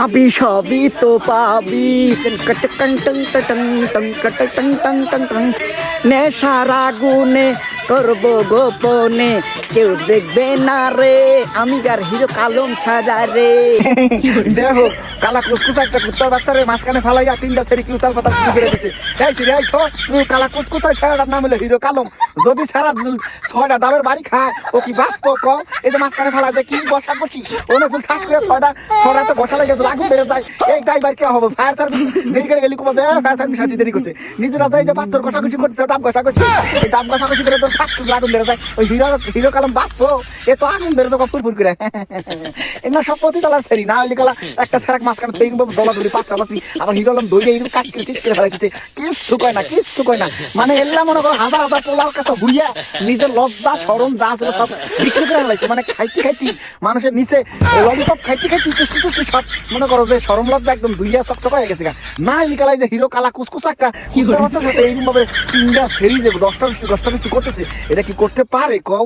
পাবি সবই তো পাবি। নেশার আগুনে করব গোপনে। কেউ দেখবে না রে আমি গার হিরো কালম ছাড়া রে। দেখো কালা কুসকুস একটা কুত্তার বাচ্চা রে, মাঝখানে ফালাইয়া তিনটা ছেড়ে কি উতাল শুরু করে দিছে। এই ছিরে এই তো কালা কুসকুস ছেড়াটার নাম হলো হিরো কালম। যদি ছাড়া ছয়টা ডাবের বাড়ি খায়, ও কি বাঁচব ক এই যে মাঝখানে ফালা যায় কি বসা বসি অনেক ফুল ঠাস করে ছয়টা ছয়টা তো বসা লাগে আগুন বেড়ে যায়। এই ড্রাইভার কে হবে? ফায়ার সার্ভিস, দেরি করে গেলি কমা দেয় ফায়ার সার্ভিস সাথে দেরি করছে। নিজেরা যায় যে পাথর কষাকষি করছে ডাব কষাকষি এই ডাব কষাকষি করে তো আগুন বেড়ে যায়। ওই হিরো হিরো কালম বাঁচবো। এ তো আগুন বেড়ে তো ফুরফুর করে। সব প্রতি তলার ছেড়ি। না কালা একটা মাঝখানে থেকে দলা দলি পাঁচটা পাঁচি আবার হিরো আলম দইটা এরকম কাট করে ফেলাইতেছে কিচ্ছু কয় না কিচ্ছু কয় না। মানে এল্লা মনে করো হাজার হাজার পোলার কাছে ঘুরিয়া নিজের লজ্জা সরম যা ছিল সব বিক্রি করে ফেলাইছে। মানে খাইতে খাইতে মানুষের নিচে ললিপপ খাইতে খাইতে চুষ্টি চুষ্টি সব মনে করো যে সরম লজ্জা একদম ধুইয়া চকচক হয়ে গেছে না হইলে কালাই যে হিরো কালা কুসকুস একটা সাথে এইরকম ভাবে তিনটা ফেরি যে দশটা দশটা কিছু করতেছে এটা কি করতে পারে কও?